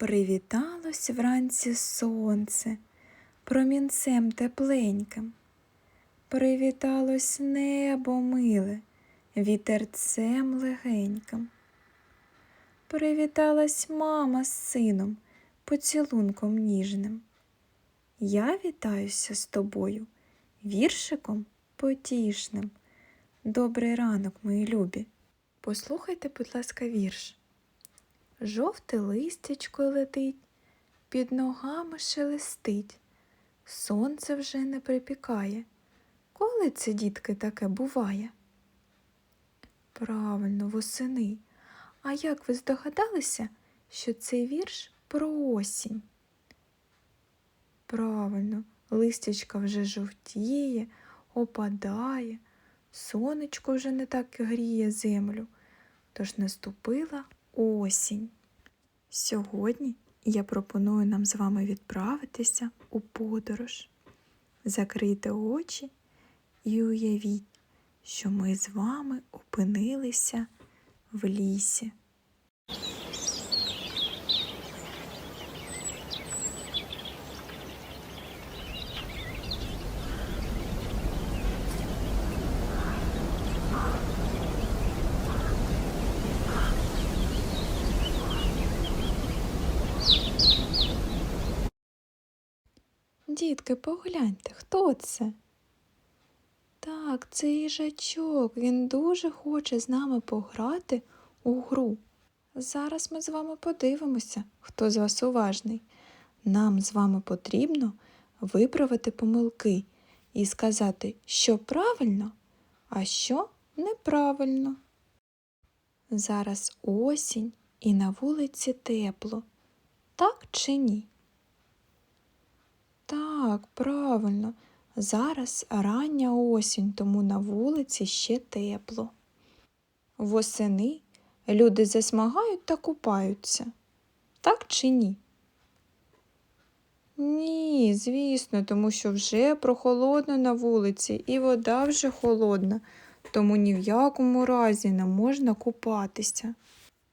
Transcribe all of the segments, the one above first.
Привіталось вранці сонце промінцем тепленьким. Привіталось небо миле вітерцем легеньким. Привіталась мама з сином поцілунком ніжним. Я вітаюся з тобою віршиком потішним. Добрий ранок, мої любі. Послухайте, будь ласка, вірш. Жовте листячко летить, під ногами шелестить, сонце вже не припікає. Коли це, дітки, таке буває? Правильно, восени. А як ви здогадалися, що цей вірш про осінь? Правильно, листячка вже жовтіє, опадає, сонечко вже не так гріє землю, тож наступила осінь. Сьогодні я пропоную нам з вами відправитися у подорож. Закрийте очі і уявіть, що ми з вами опинилися в лісі. Дітки, погляньте, хто це? Так, це їжачок. Він дуже хоче з нами пограти у гру. Зараз ми з вами подивимося, хто з вас уважний. Нам з вами потрібно виправити помилки і сказати, що правильно, а що неправильно. Зараз осінь і на вулиці тепло. Так чи ні? Так, правильно. Зараз рання осінь, тому на вулиці ще тепло. Восени люди засмагають та купаються. Так чи ні? Ні, звісно, тому що вже прохолодно на вулиці і вода вже холодна, тому ні в якому разі не можна купатися.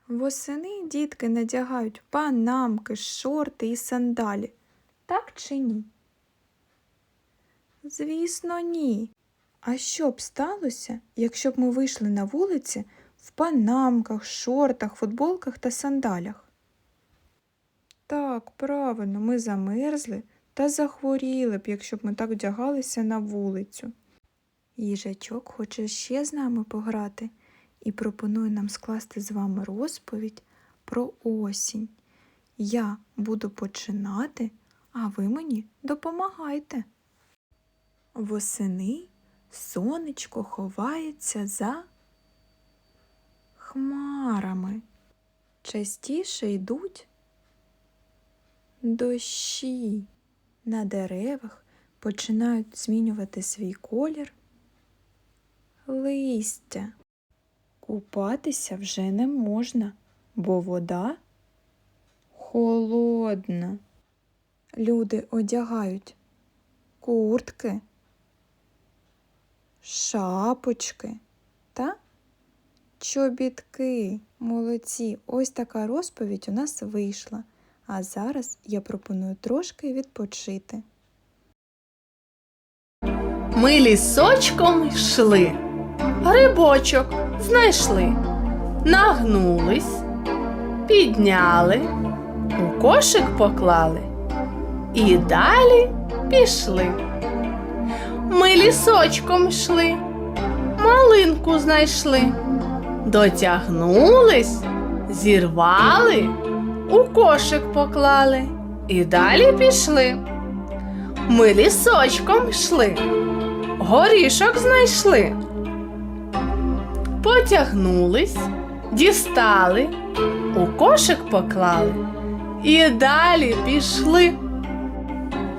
Восени дітки надягають панамки, шорти і сандалі. Так чи ні? Звісно, ні. А що б сталося, якщо б ми вийшли на вулиці в панамках, шортах, футболках та сандалях? Так, правильно, ми замерзли та захворіли б, якщо б ми так вдягалися на вулицю. Їжачок хоче ще з нами пограти і пропонує нам скласти з вами розповідь про осінь. Я буду починати, а ви мені допомагайте. Восени сонечко ховається за хмарами. Частіше йдуть дощі. На деревах починають змінювати свій колір листя. Купатися вже не можна, бо вода холодна. Люди одягають куртки шапочки та чобітки. Молодці. Ось така розповідь у нас вийшла. А зараз я пропоную трошки відпочити. Ми лісочком йшли, грибочок знайшли, нагнулись, підняли, у кошик поклали і далі пішли. Ми лісочком йшли, малинку знайшли, дотягнулись, зірвали, у кошик поклали і далі пішли. Ми лісочком йшли, горішок знайшли, потягнулись, дістали, у кошик поклали і далі пішли.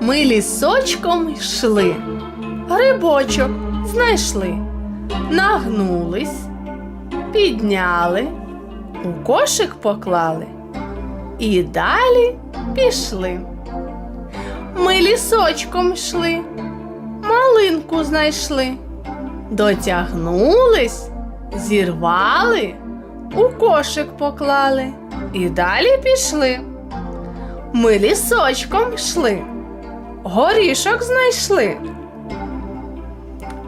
Ми лісочком йшли грибочок знайшли, нагнулись, підняли, у кошик поклали і далі пішли. Ми лісочком йшли, малинку знайшли, дотягнулись, зірвали, у кошик поклали і далі пішли. Ми лісочком йшли, горішок знайшли.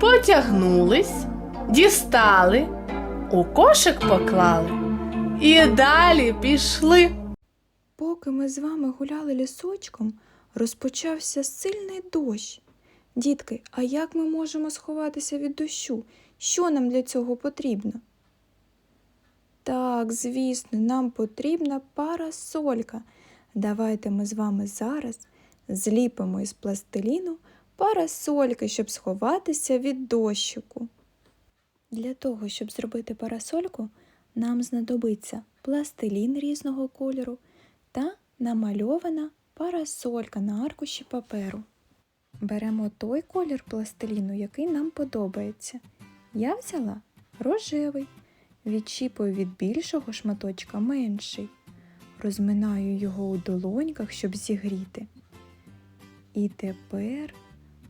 Потягнулись, дістали, у кошик поклали і далі пішли. Поки ми з вами гуляли лісочком, розпочався сильний дощ. Дітки, а як ми можемо сховатися від дощу? Що нам для цього потрібно? Так, звісно, нам потрібна парасолька. Давайте ми з вами зараз зліпимо із пластиліну парасольки, щоб сховатися від дощику. Для того, щоб зробити парасольку, нам знадобиться пластилін різного кольору та намальована парасолька на аркуші паперу. Беремо той колір пластиліну, який нам подобається. Я взяла рожевий, відчіпую від більшого шматочка менший, розминаю його у долоньках, щоб зігріти. І тепер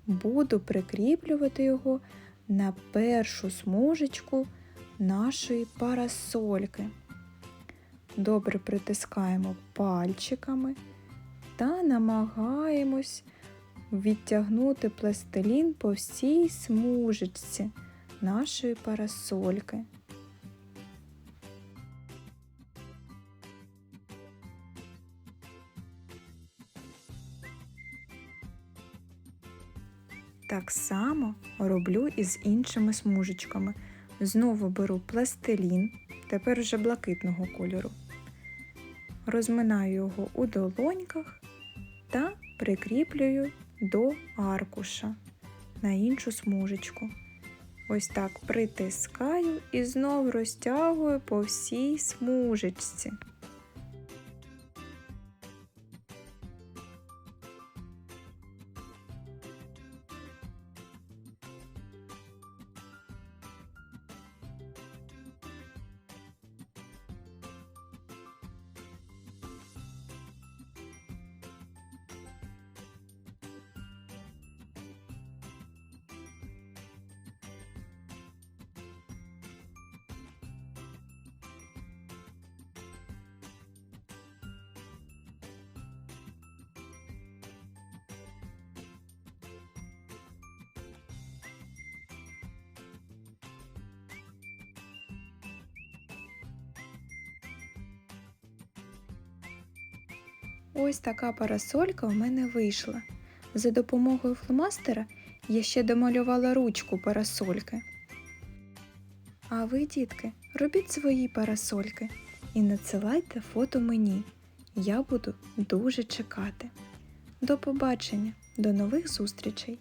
буду прикріплювати його на першу смужечку нашої парасольки. Добре притискаємо пальчиками та намагаємось відтягнути пластилін по всій смужечці нашої парасольки. Так само роблю і з іншими смужечками. Знову беру пластилін, тепер вже блакитного кольору. Розминаю його у долоньках та прикріплюю до аркуша на іншу смужечку. Ось так притискаю і знову розтягую по всій смужечці. Ось така парасолька у мене вийшла. За допомогою фломастера я ще домалювала ручку парасольки. А ви, дітки, робіть свої парасольки і надсилайте фото мені. Я буду дуже чекати. До побачення, до нових зустрічей!